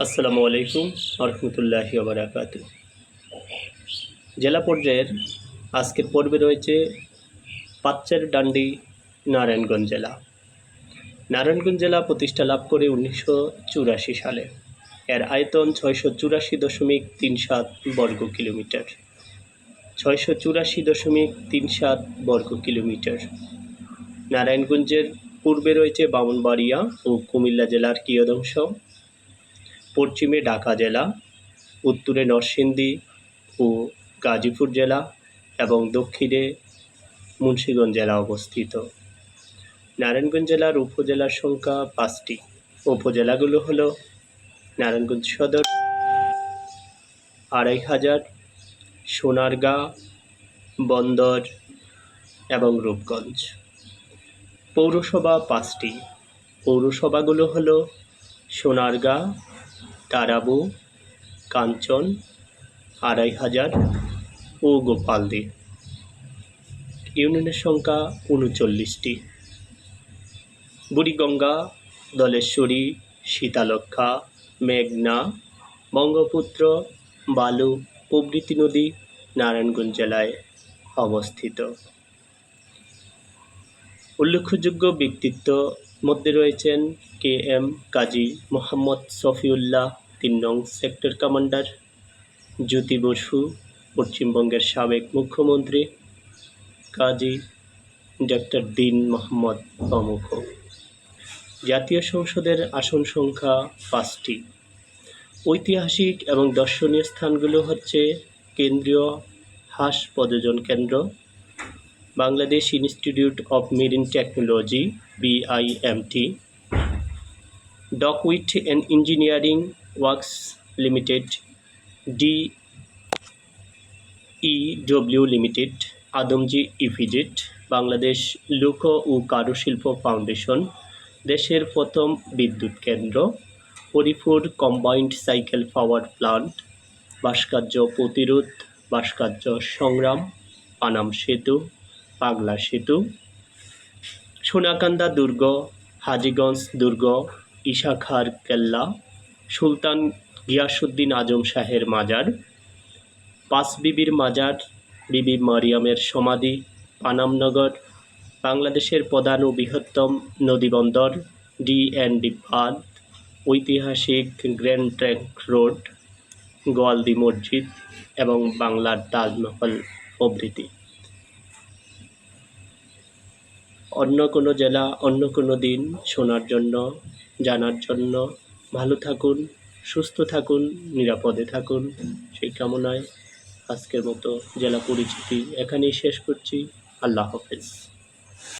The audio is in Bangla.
আসসালামু আলাইকুম রহমতুল্লাহি বারাকাতু জেলা পর্যায়ের আজকের পর্বে রয়েছে পাচ্চের ডান্ডি, নারায়ণগঞ্জ জেলা। নারায়ণগঞ্জ জেলা প্রতিষ্ঠা লাভ করে উনিশশো চুরাশি সালে। এর আয়তন ছয়শো চুরাশি দশমিক তিন সাত বর্গ কিলোমিটার। ছয়শো চুরাশি দশমিক তিন সাত বর্গ কিলোমিটার। নারায়ণগঞ্জের পূর্বে রয়েছে বামনবাড়িয়া ও কুমিল্লা জেলার কিয়দংশ। পশ্চিমে ঢাকা জেলা, উত্তরে নরসিংদী ও গাজীপুর জেলা এবং দক্ষিণে মুন্সিগঞ্জ জেলা অবস্থিত। নারায়ণগঞ্জ জেলার উপজেলার সংখ্যা পাঁচটি। উপজেলাগুলো হল নারায়ণগঞ্জ সদর আড়াই হাজার সোনারগাঁ, বন্দর এবং রূপগঞ্জ। পৌরসভা পাঁচটি। পৌরসভাগুলো হলো সোনারগাঁ তারাবু কাঞ্চন, আড়াই হাজার ও গোপালদি ইউনিয়নের সংখ্যা উনচল্লিশটি। বুড়িগঙ্গা, দলেশ্বরী সীতালক্ষা মেঘনা, বঙ্গপুত্র, বালু, প্রভৃতি নদী নারায়ণগঞ্জ জেলায় অবস্থিত। উল্লেখযোগ্য ব্যক্তিত্ব মধ্যে রয়েছেন কে এম কাজী মোহাম্মদ শফিউল্লাহ তিন নং সেক্টর কমান্ডার। জ্যোতি বসু, পশ্চিমবঙ্গের সাবেক মুখ্যমন্ত্রী। কাজী ডক্টর দিন মোহাম্মদ প্রমুখ। জাতীয় সংসদের আসন সংখ্যা পাঁচটি। ঐতিহাসিক এবং দর্শনীয় স্থানগুলো হচ্ছে কেন্দ্রীয় হাঁস প্রযোজন কেন্দ্র, Bangladesh institute of marine technology, B I M T, dockyard and engineering works limited D E W limited Adamji E P Z Bangladesh লোক ও কারুশিল্প ফাউন্ডেশন দেশের প্রথম বিদ্যুৎ কেন্দ্র Haripur combined cycle power plant ভাস্কর্য প্রতিরোধ, ভাস্কর্য সংগ্রাম, পানাম সেতু, পাগলা সেতু, সোনাকান্দা দুর্গ, হাজিগঞ্জ দুর্গ, ইশাখার কেল্লা সুলতান গিয়াসুদ্দিন আজম শাহের মাজার পাঁচ বিবির মাজার, বিবি মারিয়ামের সমাধি, পানামনগর, বাংলাদেশের প্রধান ও বৃহত্তম নদীবন্দর ডি এন ডি বাঁধ, ঐতিহাসিক গ্র্যান্ড ট্র্যাঙ্ক রোড, গোয়ালদি মসজিদ এবং বাংলার তাজমহল প্রভৃতি। অন্য কোনো জেলা, অন্য কোনো দিন শোনার জন্য, জানার জন্য ভালো থাকুন, সুস্থ থাকুন, নিরাপদে থাকুন। সেই কামনায় আজকের মতো জেলা পরিচিতি এখানেই শেষ করছি। আল্লাহ হাফেজ।